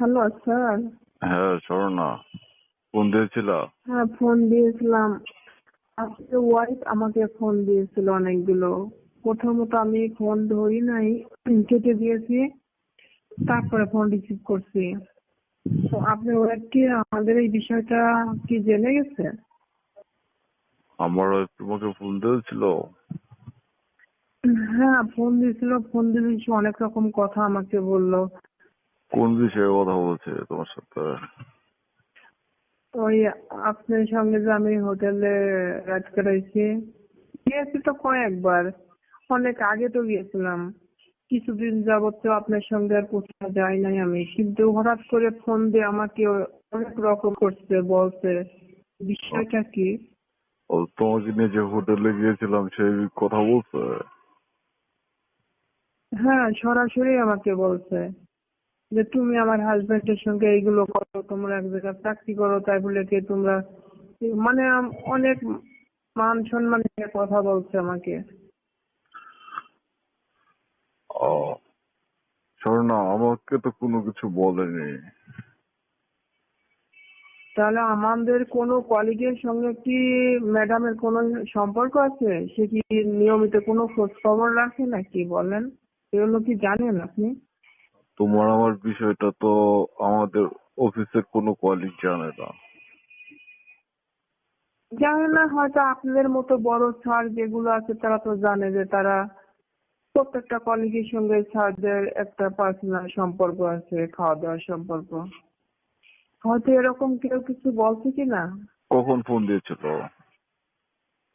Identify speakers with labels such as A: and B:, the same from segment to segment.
A: Hello sir
B: হ্যাঁ Swarna phone দিয়েছিল?
A: হ্যাঁ ফোন দিয়েছিলাম। আজকে ওয়াইফ আমাকে ফোন দিয়েছিল অনেকগুলো। প্রথমত আমি ফোন ধরি নাই কেটে দিয়েছি তারপরে ফোন রিসিভ করছি। তো আপনি ওয়াইফ কি আমাদের এই বিষয়টা কি জেনে গেছে?
B: আমার wife তোমাকে ফোন দিয়েছিল?
A: হ্যাঁ ফোন দিয়েছিল। ফোন দিয়েছি অনেক রকম কথা আমাকে বলল।
B: কোন বিষয়ে কথা বলছে তোমার সাথে?
A: ওই আপনার সঙ্গে যে আমি হোটেলে রাত কাটাইছি গিয়েছি তো কয়েকবার। অনেক আগে তো গিয়েছিলাম। কিছুদিন যাবত তো আপনার সঙ্গে আর কোথাও যাই নাই আমি। কিন্তু হঠাৎ করে ফোন দিয়ে আমাকে অনেক রকম করছে বলছে। বিষয়টা কি?
B: ও তোমাকে নিয়ে যে হোটেলে গিয়েছিলাম সেই কথা বলছে?
A: হ্যাঁ সরাসরি আমাকে বলছে। যে তুমি আমার হাজবেন্ডের সঙ্গে এইগুলো করো তোমরা এক জায়গায় চাকরি করো তাই বলে কি তোমরা মানে অনেক মান সম্মান নিয়ে কথা বলছে আমাকে।
B: ও স্বর্ণা আমাকে তো কোনো কিছু বলেনি।
A: তাহলে আমাদের কোনো কলিগের সঙ্গে কি ম্যাডামের কোনো সম্পর্ক আছে? সে কি নিয়মিত কোনো খোঁজ খবর রাখে নাকি বলেন? এগুলো কি জানেন আপনি?
B: তোমার আমার বিষয়টা তো আমাদের অফিসের কোনো কলিগ জানে না।
A: জানে না হয়তো আপনাদের মতো বড় স্যার যেগুলো আছে তারা তো জানে যে তারা প্রত্যেকটা কলিগের সঙ্গে স্যারদের একটা পার্সোনাল সম্পর্ক আছে খাওয়া দাওয়ার সম্পর্ক। হয়তো এরকম কেউ কিছু বলছে কিনা?
B: কখন ফোন দিয়েছিল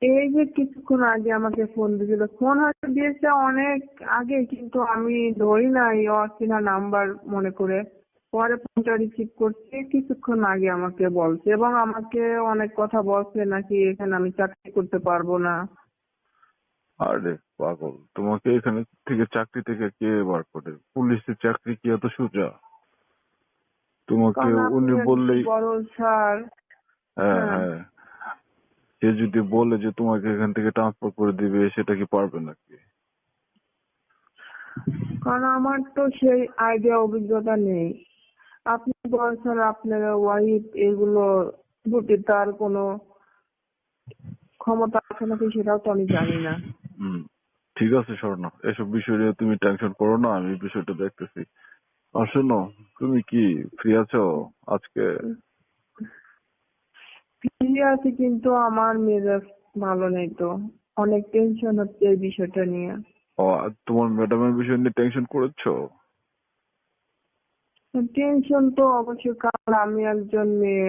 A: এই যে কিছুক্ষণ আগে আমাকে ফোন দিয়েছিল। ফোন হয়তো দিয়েছে অনেক আগে কিন্তু আমি ধরি নাই অচেনা নাম্বার মনে করে। পরে ফোনটা রিসিভ করছি কিছুক্ষণ আগে আমাকে বলছে এবং আমাকে অনেক কথা বলছে নাকি এখানে আমি চাকরি করতে পারব না।
B: আরে পাগল তোমাকে এখানে থেকে চাকরি থেকে কে বার করে? পুলিশের চাকরি কি এত সোজা? তোমাকে উনি বললেই
A: স্যার
B: হ্যাঁ।
A: হ্যাঁ।
B: সে যদি বলে যে তোমাকে এখান থেকে ট্রান্সফার করে দিবে সেটা কি পারবে নাকি?
A: কারণ আমার তো সেই আইডিয়া অভিজ্ঞতা নেই। আপনি বলছেন আপনার ওয়াইফ এগুলো প্রতি তার কোনো ক্ষমতা আছে নাকি সেটাও তো আমি জানি না।
B: হুম ঠিক আছে স্বর্ণ এসব বিষয় নিয়ে তুমি টেনশন করো না আমি বিষয়টা দেখতেছি। আর শোনো তুমি কি ফ্রি আছো আজকে?
A: ফ্রি আছি কিন্তু আমার মেজাজ ভালো নেই তো। অনেক টেনশন হচ্ছে এই বিষয়টা নিয়ে।
B: ও তোমার ম্যাডামের বিষয় নিয়ে টেনশন করেছ?
A: টেনশন তো অবশ্যই কারণ আমি একজন মেয়ে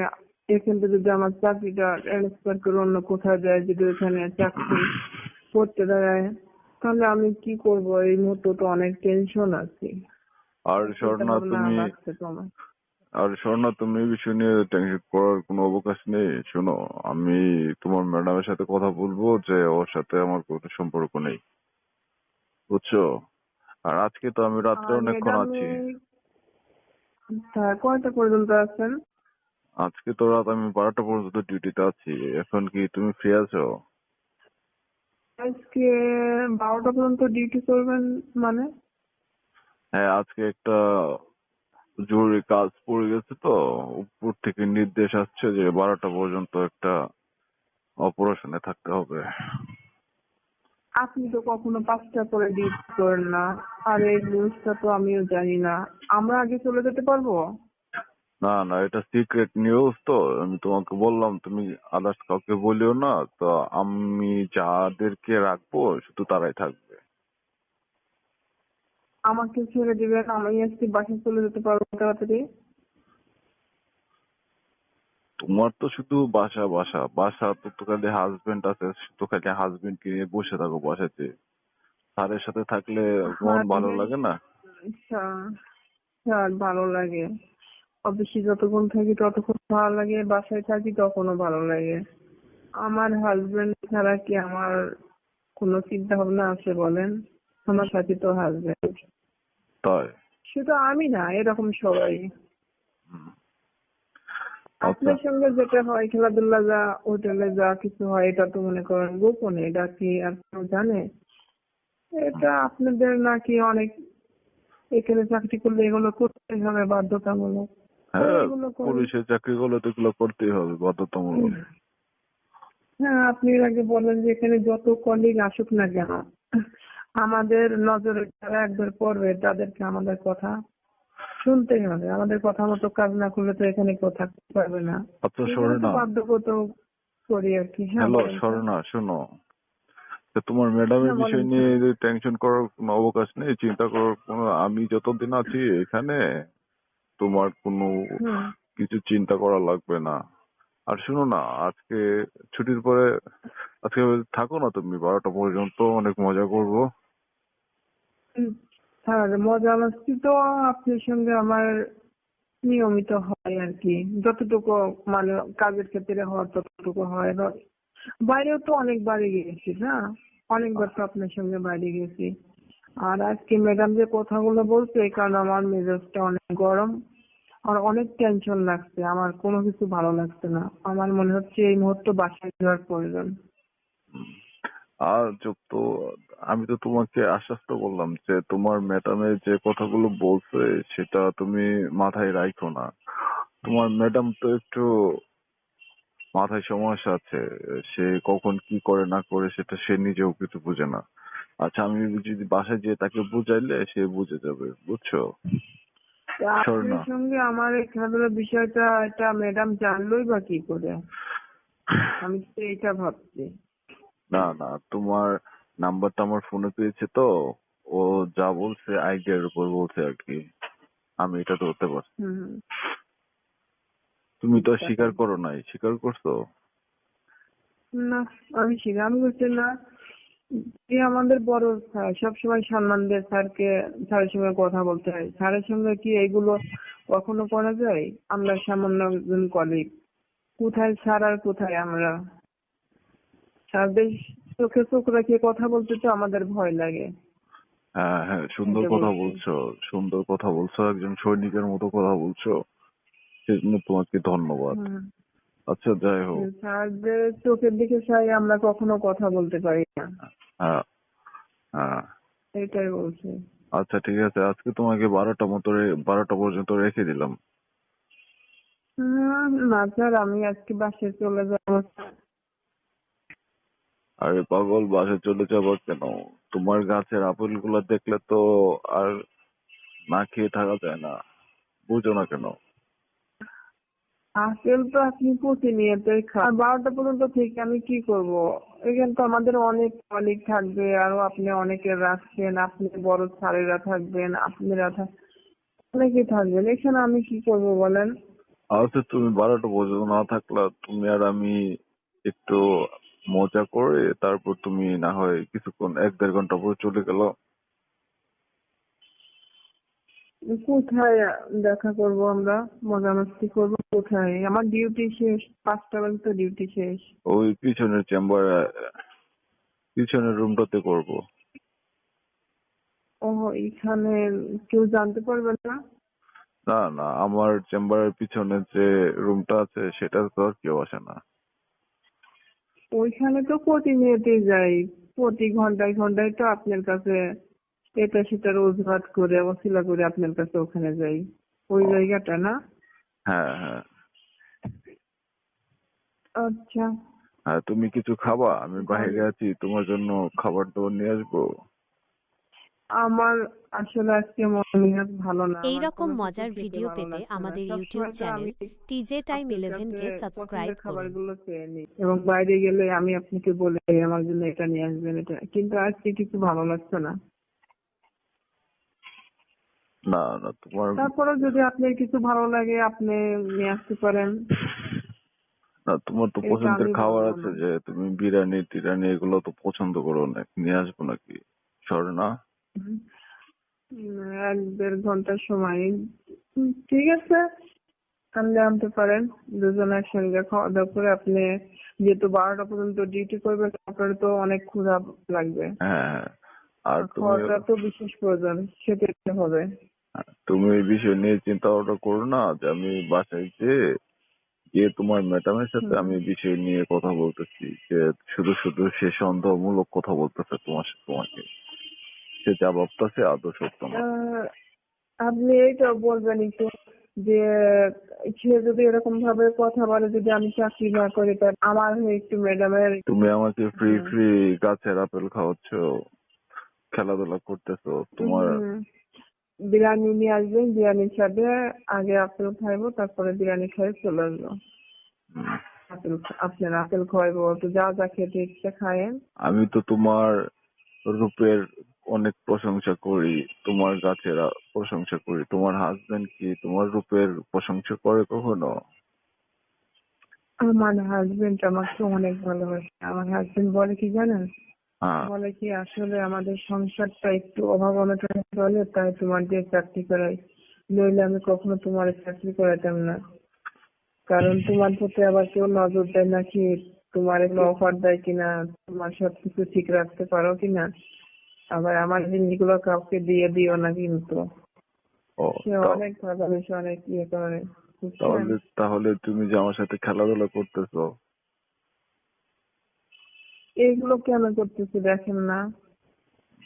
A: এখান থেকে যদি আমার চাকরিটা ট্রান্সফার করে অন্য কোথাও যায় যদি ওখানে চাকরি করতে দাঁড়ায় তাহলে আমি কি করব? এই মুহূর্তে তো অনেক টেনশন আছে।
B: আর স্বর্ণা তুমি। আর স্বর্ণা তুমি বিষয় নিয়ে টেনশন করার কোনো অবকাশ নেই। শোনো আমি তোমার ম্যাডামের সাথে কথা বলব যে ওর সাথে আমার কোনো সম্পর্ক নেই। বুঝছ? আর আজকে তো আমি রাত্রে অনেকক্ষণ আছি।
A: কয়টা পর্যন্ত আছেন?
B: আজকে তো রাত আমি বারোটা পর্যন্ত ডিউটিতে আছি। এখন কি তুমি ফ্রি আছো?
A: আজকে বারোটা পর্যন্ত ডিউটি করবেন মানে?
B: হ্যাঁ আজকে একটা জরুরি কাজ পড়ে গেছে তো উপর থেকে নির্দেশ আসছে যে বারোটা পর্যন্ত একটা অপারেশনে থাকতে হবে।
A: আপনি তো কখনো পাঁচটা করে ডিউটি করেন না আর এই নিউজটা তো আমিও জানি না। আমরা আগে চলে যেতে পারব?
B: না না এটা সিক্রেট নিউজ তো আমি তোমাকে বললাম তুমি আদার্স কাউকে বলিও না তো আমি যাদেরকে রাখব শুধু তারাই থাকবে।
A: আমাকে ছেড়ে দিবেন আমি আজকে বাসায় চলে যেতে পারব তাড়াতাড়ি।
B: তোমার তো শুধু বাসা বাসা। বাসা তো তো খালি হাজবেন্ড আছে তো খালি হাজবেন্ড কে নিয়ে বসে থাকো বাসাতে। স্যারের সাথে থাকলে মন ভালো লাগে না?
A: স্যার ভালো লাগে। অফিসে যতক্ষণ থাকি ততক্ষণ ভালো লাগে বাসায় থাকি তখনও ভালো লাগে। আমার হাজবেন্ড ছাড়া কি আমার কোনো চিন্তা ভাবনা আছে বলেন? আমার সাথে তো হাজবেন্ড
B: তাই
A: শুধু আমি না এরকম সবাই।
B: আচ্ছা।
A: আপনার সঙ্গে যেটা হয় খেলাধুলা যা হোটেলে যা কিছু হয় এটা তো মনে করেন গোপনে এটা কি আর কেউ জানে? এটা আপনাদের নাকি অনেক এখানে চাকরি করলে এগুলো করতে হবে বাধ্যতামূলক।
B: হ্যাঁ। পুলিশের চাকরি করলে তো এগুলো করতেই হবে বাধ্যতামূলক।
A: হ্যাঁ আপনি আগে বলেন যে এখানে যত কলিগ আসুক না কেন আমাদের নজরে যারা একবার পড়বে তাদেরকে আমাদের কথা শুনতেই হবে। আমাদের কথা মতো কাজ না করলে তো এখানে কেউ থাকতে পারবে না।
B: শোনো
A: বাধ্যগত করি আর কি হ্যাঁ
B: হ্যালো স্বর্ণা শোনো তোমার ম্যাডামের
A: হ্যাঁ,
B: বিষয় নিয়ে টেনশন করার কোনো অবকাশ নেই চিন্তা করার কোনো আমি যতদিন আছি এখানে তোমার কোনো কিছু চিন্তা করা লাগবে না। আর শোনো না আজকে ছুটির পরে আজকে থাকো না তুমি বারোটা পর্যন্ত অনেক মজা করব।
A: আর মজা মাস্তি তো, আপনার সঙ্গে আমার নিয়মিত হয় আর কি। যতটুকু মানে কাজের ক্ষেত্রে হয়, ততটুকু হয়। বাইরেও তো অনেকবারই গেছি না? অনেকবার তো আপনার সঙ্গে বাইরে গেছি। আর আজকে ম্যাডাম যে কথাগুলো বলছে, এই কারণে আমার মেজাজটা অনেক গরম। আর অনেক টেনশন লাগছে, আমার কোনো কিছু ভালো লাগছে না। আমার মনে হচ্ছে এই মুহূর্তে বাসায় যাওয়ার প্রয়োজন।
B: আর আমি তো তোমাকে আশ্বাস তো করলাম যে তোমার ম্যাডামের যে কথাগুলো বলছে সেটা তুমি মাথায় রাখো না। তোমার ম্যাডাম তো একটু মাথায় সমস্যা আছে সে কখন কি করে না করে সেটা সে নিজেও কিছু বুঝে না। আচ্ছা আমি যদি বাসায় যেয়ে তাকে বুঝাইলে সে বুঝে যাবে বুঝছ।
A: আপনার সঙ্গে আমার এই খেলাধুলার বিষয়টা এটা ম্যাডাম জানলোই বা কি করে? আমি তো এটা ভাবছি।
B: না না তোমার নাম্বারটা আমার ফোনে পেয়েছে তো ও যা বলছে আইডিয়ার উপর বলছে আর কি। আমি এটা ধরতে পারছি। তুমি তো স্বীকার করো নাই। স্বীকার করছ?
A: না আমি স্বীকার করছি না। যে আমাদের বড় স্যার সবসময় সম্মান দিয়ে স্যারকে স্যারের সঙ্গে কথা বলতে হয়। স্যারের সঙ্গে কি এগুলো কখনো করা যায়? আমরা সামান্য একজন কলিগ কোথায় স্যার আর কোথায় আমরা? স্যারদের চোখে চোখ রেখে কথা বলতে তো আমাদের ভয় লাগে।
B: হ্যাঁ হ্যাঁ সুন্দর কথা
A: বলছো।
B: সুন্দর কথা বলছো একজন সৈনিকের মতো কথা বলছো সেজন্য তোমাকে ধন্যবাদ। আচ্ছা যাই হোক।
A: স্যারদের চোখের দিকে চাই আমরা কখনো কথা বলতে পারি না।
B: হ্যাঁ হ্যাঁ।
A: এটাই বলছি।
B: আচ্ছা ঠিক আছে আজকে তোমাকে বারোটা মতো বারোটা পর্যন্ত রেখে দিলাম।
A: না স্যার আমি আজকে বাসায় চলে যাব।
B: আরে পাগল বাসে চলে যাব কেন? তোমার গাছের আপেলগুলা দেখলে তো আর না খেয়ে থাকা যায় না। বুঝো না কেন?
A: আপেল তো আপনি প্রতিনিয়তই খান বারোটা পর্যন্ত ঠিক আমি কি করব? এখানে তো আমাদের অনেক কলিগ থাকবে আরও আপনি অনেকে রাখছেন আপনি বড় স্যারেরা থাকবেন আপনারা থাক অনেকেই থাকবেন। এখানে আমি কি করব বলেন?
B: আচ্ছা তুমি বারোটা পর্যন্ত না থাকলা তুমি আর আমি একটু মজা করে তারপর তুমি না হয় কিছুক্ষণ এক দেড় ঘণ্টা পরে চলে গেল।
A: কোথায় দেখা করব আমরা? মজা মাস্তি করব কোথায়? আমার ডিউটি শেষ পাঁচটা পর্যন্ত ডিউটি শেষ।
B: ওই পিছনের চেম্বার পিছনের রুমটাতে করব।
A: ও এখানে কেউ জানতে পারবে না?
B: না না আমার চেম্বারের পিছনে যে রুমটা আছে সেটা তো আর কেউ আসে না।
A: ওইখানে তো প্রতিনিয়তই যাই। প্রতি ঘন্টায় ঘন্টায় তো আপনার কাছে এটা সেটার অজুহাত করে অশিলা করে আপনার কাছে ওখানে যাই। ওই জায়গাটা না?
B: হ্যাঁ হ্যাঁ।
A: আচ্ছা।
B: হ্যাঁ তুমি কিছু খাবা? আমি বাইরে আছি তোমার জন্য খাবার দাবার নিয়ে আসব।
A: আমার আসলে আজকে মন মেজাজ ভালো না
C: এই রকম মজার ভিডিও পেতে আমাদের ইউটিউব চ্যানেল টিজে টাইম
A: আপনার
C: ইলেভেন কে সাবস্ক্রাইব করুন।
A: খাবারগুলো চেয়ে নিই। এবং বাইরে গেলে আমি আপনাকে বলে দিই, আমার জন্য এটা নিয়ে আসবেন এটা। কিন্তু আজকে কিছু ভালো লাগছে না।
B: না না তোমার
A: তারপরে যদি আপনার কিছু ভালো লাগে আপনি নিয়ে আসতে পারেন।
B: না তোমার তো পছন্দের খাবার আছে যে তুমি বিরিয়ানি টিরানি এগুলো তো পছন্দ করো না নিয়ে আসব নাকি? স্বর্ণা
A: হুম, এক দেড় ঘণ্টার সময়। ঠিক আছে। আনলে আনতে পারেন দুজন একসঙ্গে খাওয়া দাওয়া করে আপনি যেহেতু বারোটা পর্যন্ত ডিউটি করবেন আপনার তো অনেক ক্ষুধা লাগবে।
B: হ্যাঁ হ্যাঁ। আর তুমি
A: খাওয়াটা তো বিশেষ প্রয়োজন খেতে হবে।
B: তুমি এই বিষয় নিয়ে চিন্তা ভাবনা করো না যে আমি বাসায় যেয়ে গিয়ে তোমার ম্যাডামের সাথে আমি বিষয় নিয়ে কথা বলতেছি যে শুধু শুধু সে সন্দেহমূলক কথা বলতেছে তোমার সাথে তোমাকে। সে যা আদৌ সত্য না।
A: আপনি এইটা বলবেন একটু যে সে যদি এরকম ভাবে কথা বলে যদি আমি চাকরি না করি তা আমার হয়ে একটু ম্যাডামের
B: তুমি আমাকে ফ্রি। ফ্রি গাছের আপেল খাওয়াচ্ছ খেলাধুলা করতেছো তোমার
A: বিরিয়ানি নিয়ে আসবেন বিরিয়ানির সাথে আগে আপেল খাইবো তারপরে বিরিয়ানি খাই চলে আসব। আপেল আপনার আপেল খাইবো তো যা যা খেতে ইচ্ছে খায়েন।
B: আমি তো তোমার রূপের অনেক প্রশংসা করি তোমার গাছের প্রশংসা করি তোমার হাজবেন্ড কি তোমার রূপের প্রশংসা করে কখনো?
A: আমার হাজবেন্ড আমাকে অনেক ভালোবাসে। আমার হাজবেন্ড বলে কি জানেন?
B: হ্যাঁ।
A: বলে কি আসলে আমাদের সংসারটা একটু অভাব অনটনে চলে তাই তোমার দিয়ে চাকরি করাই। নইলে আমি কখনো তোমার চাকরি করাতাম না। কারণ তোমার প্রতি আবার কেউ নজর দেয় নাকি তোমার এগুলো অফার দেয় কিনা তোমার সবকিছু ঠিক রাখতে পারো কিনা। আবার আমার জিনিসগুলো কাউকে দিয়ে দিও না কিন্তু। সে অনেক ভালোবাসে অনেক ইয়ে করে
B: তাহলে তাহলে তুমি যে আমার সাথে খেলাধুলা করতেছো।
A: এইগুলো কেন করতেছি দেখেন না।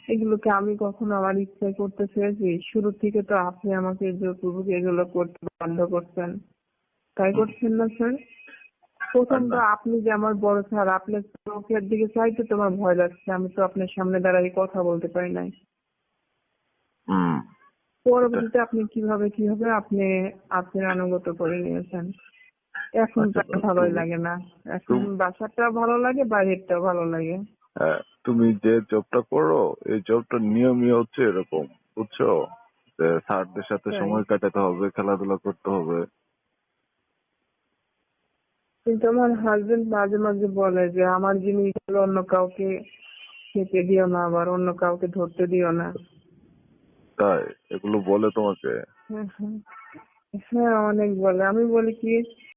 A: এগুলোকে আমি কখনো আমার ইচ্ছায় করতে চেয়েছি শুরু থেকে তো আপনি আমাকে জোরপূর্বক এগুলো করতে বন্ধ করছেন। তাই করছেন না স্যার? তো আপনি যে আমার বড় স্যার আপনার চোখের দিকে চাইতে তোমার ভয় লাগছে আমি তো আপনার সামনে দাঁড়াই কথা বলতে পারি নাই। পরবর্তীতে আপনি কীভাবে কীভাবে আপনি আপনার আনুগত করে নিয়েছেন? এখন তো
B: আচ্ছা,
A: ভালোই লাগে না। এখন বাসাটা ভালো লাগে বাইরেরটাও ভালো লাগে।
B: হ্যাঁ, তুমি যে জবটা করো এই জবটার নিয়মই হচ্ছে এরকম বুঝছ? যে স্যারদের সাথে সময় কাটাতে হবে খেলাধুলা করতে হবে।
A: কিন্তু আমার হাজবেন্ড মাঝে মাঝে বলে যে আমার জিনিসগুলো অন্য কাউকে খেতে দিও না আবার অন্য কাউকে ধরতে দিও না।
B: তাই? এগুলো বলে তোমাকে?
A: হ্যাঁ, হ্যাঁ। হ্যাঁ অনেক বলে। আমি বলি কি